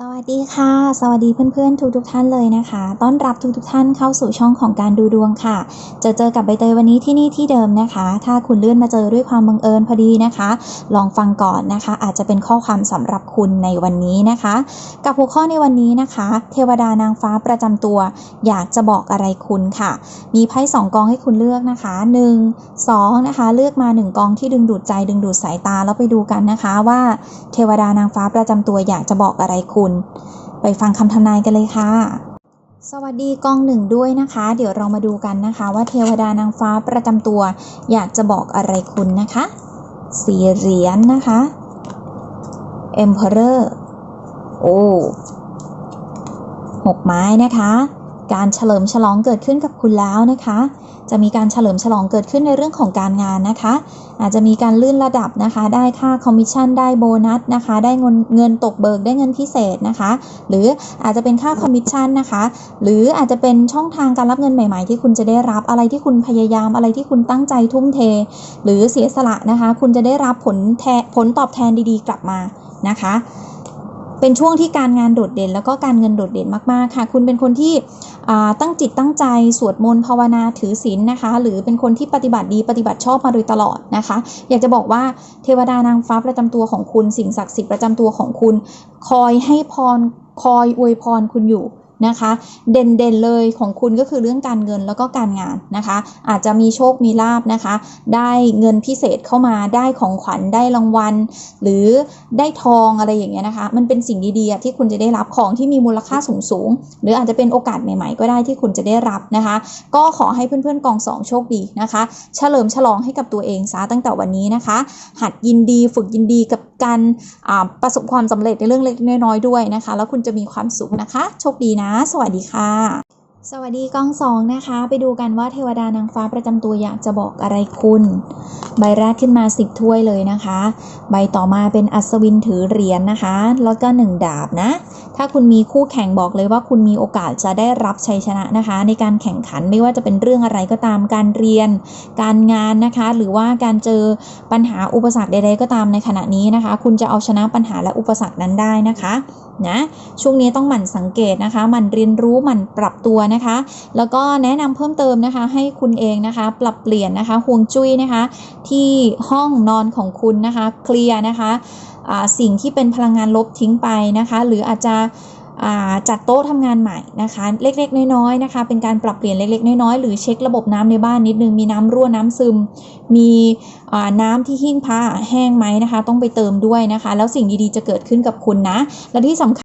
สวัสดีค่ะ สวัสดีเพื่อนๆ ทุกทุกๆท่านเลยนะคะ ต้อนรับทุกทุกๆท่านเข้าสู่ช่องของการดูดวงค่ะจอเจอกับใบเตยวันนี้ที่นี่ที่เดิมนะคะ ถ้าคุณเลื่อนมาเจอด้วยความบังเอิญพอดีนะคะ ลองฟังก่อนนะคะ อาจจะเป็นข้อความสำหรับคุณในวันนี้นะคะ กับหัวข้อในวันนี้นะคะ เทวดานางฟ้าประจำตัว อยากจะบอกอะไรคุณค่ะ มีไพ่สองกองให้คุณเลือกนะคะ 1 2นะคะ เลือกมา 1 กองที่ดึงดูดใจดึงดูดสายตาแล้วไปดูกันนะคะ ว่าเทวดานางฟ้าประจำตัวอยากจะบอกอะไรคุณไปฟังคำทำนายกันเลยค่ะ สวัสดีกองหนึ่งด้วยนะคะ เดี๋ยวเรามาดูกันนะคะ ว่าเทวดานางฟ้าประจำตัว อยากจะบอกอะไรคุณนะคะสี่เหรียญนะคะ Emperor โอ้หกไม้นะคะ การเฉลิมฉลองเกิดขึ้นกับคุณแล้วนะคะ จะมีการเฉลิมฉลองเกิดขึ้นในเรื่องของการงานนะคะ อาจจะมีการลื่นระดับนะคะ ได้ค่าคอมมิชชั่น ได้โบนัสนะคะ ได้เงินเงินตกเบิก ได้เงินพิเศษนะคะ หรืออาจจะเป็นค่าคอมมิชชั่นนะคะ หรืออาจจะเป็นช่องทางการรับเงินใหม่ ๆ ที่คุณจะได้รับ อะไรที่คุณพยายาม อะไรที่คุณตั้งใจทุ่มเท หรือเสียสละนะคะ คุณจะได้รับผลแทนผลตอบแทนดีๆ กลับมานะคะ เป็นช่วงที่การงานโดดเด่น แล้วก็การเงินโดดเด่นมากๆค่ะ คุณเป็นคนที่ตั้งจิตตั้งใจสวดมนต์ภาวนาถือศีลนะคะ หรือเป็นคนที่ปฏิบัติดีปฏิบัติชอบมาโดยตลอดนะคะ อยากจะบอกว่าเทวดานางฟ้าประจำตัวของคุณ สิ่งศักดิ์สิทธิ์ประจำตัวของคุณ คอยให้พรคอยอวยพรคุณอยู่ นะคะเด่นเด่นๆเลยของคุณก็คือเรื่องการเงินแล้วก็การงานนะคะ อาจจะมีโชคมีลาบนะคะ ได้เงินพิเศษเข้ามาได้ของขวัญได้รางวัล หรือได้ทองอะไรอย่างเงี้ยนะคะ มันเป็นสิ่งดีๆที่คุณจะได้รับของที่มีมูลค่าสูงๆหรืออาจจะเป็นโอกาสใหม่ๆ ก็ได้ที่คุณจะได้รับนะคะ ก็ขอให้เพื่อนๆกองสองโชคดีนะคะ เฉลิมฉลองให้กับตัวเองซะตั้งแต่วันนี้นะคะ หัดยินดีฝึกยินดีกับการประสบความสำเร็จในเรื่องเล็กๆน้อยๆด้วยนะคะ แล้วคุณจะมีความสุขนะคะ โชคดีนะสวัสดีค่ะ สวัสดีกล้องสองนะคะ ไปดูกันว่าเทวดานางฟ้าประจำตัวอยากจะบอกอะไรคุณ ใบแรกขึ้นมา10ถ้วยเลยนะคะ ใบต่อมาเป็นอัศวินถือเหรียญนะคะ แล้วก็1ดาบนะ ถ้าคุณมีคู่แข่งบอกเลยว่าคุณมีโอกาสจะได้รับชัยชนะนะคะ ในการแข่งขันไม่ว่าจะเป็นเรื่องอะไรก็ตามการเรียน การงานนะคะ หรือว่าการเจอปัญหาอุปสรรคใด ๆ ก็ตามในขณะนี้นะคะ คุณจะเอาชนะปัญหาและอุปสรรคนั้นได้นะคะนะช่วงนี้ต้องหมั่นสังเกตนะคะหมั่นเรียนรู้หมั่นปรับตัวนะคะ แล้วก็แนะนำเพิ่มเติมนะคะ ให้คุณเองนะคะ ปรับเปลี่ยนนะคะห่วงจุ้ยนะคะ ที่ห้องนอนของคุณนะคะเคลียร์นะคะสิ่งที่เป็นพลังงานลบทิ้งไปนะคะ หรืออาจจะจัดโต๊ะทำงานใหม่นะคะ เล็กๆ น้อยๆนะคะ เป็นการปรับเปลี่ยนเล็กๆ น้อยๆ หรือเช็คระบบน้ำในบ้านนิดนึง มีน้ำรั่วน้ำซึม มีน้ำที่หิ้งผ้าแห้งไหมนะคะ ต้องไปเติมด้วยนะคะ แล้วสิ่งดีๆจะเกิดขึ้นกับคุณนะ และที่สำคัญ